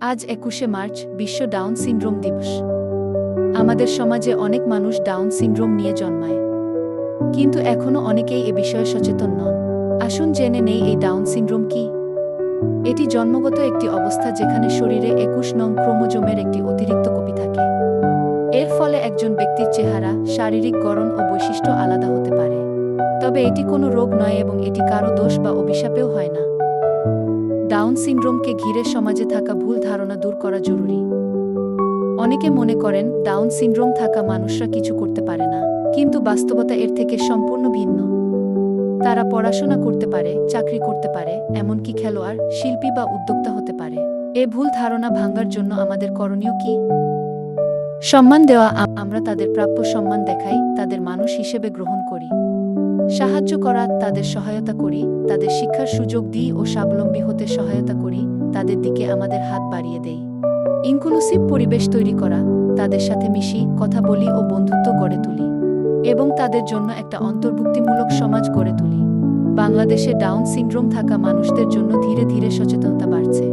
আজ একুশে মার্চ, বিশ্ব ডাউন সিনড্রোম দিবস। আমাদের সমাজে অনেক মানুষ ডাউন সিনড্রোম নিয়ে জন্মায়। কিন্তু এখনও অনেকেই এ বিষয়ে সচেতন নন। আসুন জেনে নেই এই ডাউন সিনড্রোম কি? এটি জন্মগত একটি অবস্থা যেখানে শরীরে একুশ নং ক্রোমোজোমের একটি অতিরিক্ত কপি থাকে। এর ফলে একজন ব্যক্তির চেহারা, শারীরিক গড়ন ও বৈশিষ্ট্য আলাদা হতে পারে। তবে এটি কোনো রোগ নয় এবং এটি কারও দোষ বা অভিশাপেও হয় না। ডাউন সিনড্রোমকে ঘিরে সমাজে থাকা ভুল ধারণা দূর করা জরুরি। অনেকে মনে করেন, ডাউন সিনড্রোম থাকা মানুষরা কিছু করতে পারে না, কিন্তু বাস্তবতা এর থেকে সম্পূর্ণ ভিন্ন। তারা পড়াশোনা করতে পারে, চাকরি করতে পারে, এমনকি খেলোয়াড়, শিল্পী বা উদ্যোক্তা হতে পারে। এ ভুল ধারণা ভাঙার জন্য আমাদের করণীয় কি? সম্মান দেওয়া, আমরা তাদের প্রাপ্য সম্মান দেখাই, তাদের মানুষ হিসেবে গ্রহণ করি। সাহায্য করা, তাদের সহায়তা করি, তাদের শিক্ষার সুযোগ দিই ও স্বাবলম্বী হতে সহায়তা করি, তাদের দিকে আমাদের হাত বাড়িয়ে দেই। ইনক্লুসিভ পরিবেশ তৈরি করা, তাদের সাথে মিশি, কথা বলি ও বন্ধুত্ব গড়ে তুলি এবং তাদের জন্য একটা অন্তর্ভুক্তিমূলক সমাজ গড়ে তুলি। বাংলাদেশে ডাউন সিন্ড্রোম থাকা মানুষদের জন্য ধীরে ধীরে সচেতনতা বাড়ছে।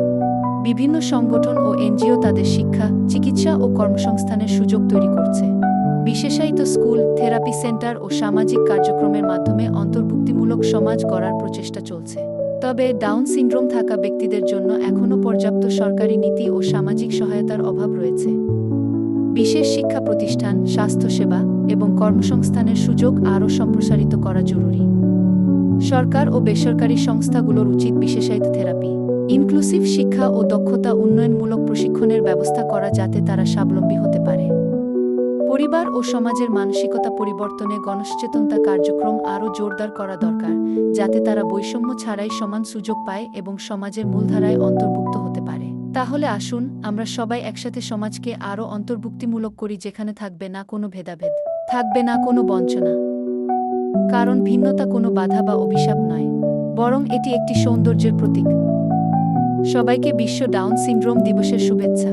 বিভিন্ন সংগঠন ও এনজিও তাদের শিক্ষা, চিকিৎসা ও কর্মসংস্থানের সুযোগ তৈরি করছে। বিশেষায়িত স্কুল, থেরাপি সেন্টার ও সামাজিক কার্যক্রমের মাধ্যমে অন্তর্ভুক্তিমূলক সমাজ গড়ার প্রচেষ্টা চলছে। তবে ডাউন সিন্ড্রোম থাকা ব্যক্তিদের জন্য এখনও পর্যাপ্ত সরকারি নীতি ও সামাজিক সহায়তার অভাব রয়েছে। বিশেষ শিক্ষা প্রতিষ্ঠান, স্বাস্থ্যসেবা এবং কর্মসংস্থানের সুযোগ আরও সম্প্রসারিত করা জরুরি। সরকার ও বেসরকারি সংস্থাগুলোর উচিত বিশেষায়িত থেরাপি। ইনক্লুসিভ শিক্ষা ও দক্ষতা উন্নয়নমূলক প্রশিক্ষণের ব্যবস্থা করা যাতে তারা স্বাবলম্বী হতে পারে। পরিবার ও সমাজের মানসিকতা পরিবর্তনে গণসচেতনতা কার্যক্রম আরও জোরদার করা দরকার, যাতে তারা বৈষম্য ছাড়াই সমান সুযোগ পায় এবং সমাজের মূলধারায় অন্তর্ভুক্ত হতে পারে। তাহলে আসুন, আমরা সবাই একসাথে সমাজকে আরও অন্তর্ভুক্তিমূলক করি যেখানে থাকবে না কোনো ভেদাভেদ, থাকবে না কোনো বঞ্চনা। কারণ ভিন্নতা কোনো বাধা বা অভিশাপ নয়, বরং এটি একটি সৌন্দর্যের প্রতীক। সবাইকে বিশ্ব ডাউন সিন্ড্রোম দিবসের শুভেচ্ছা।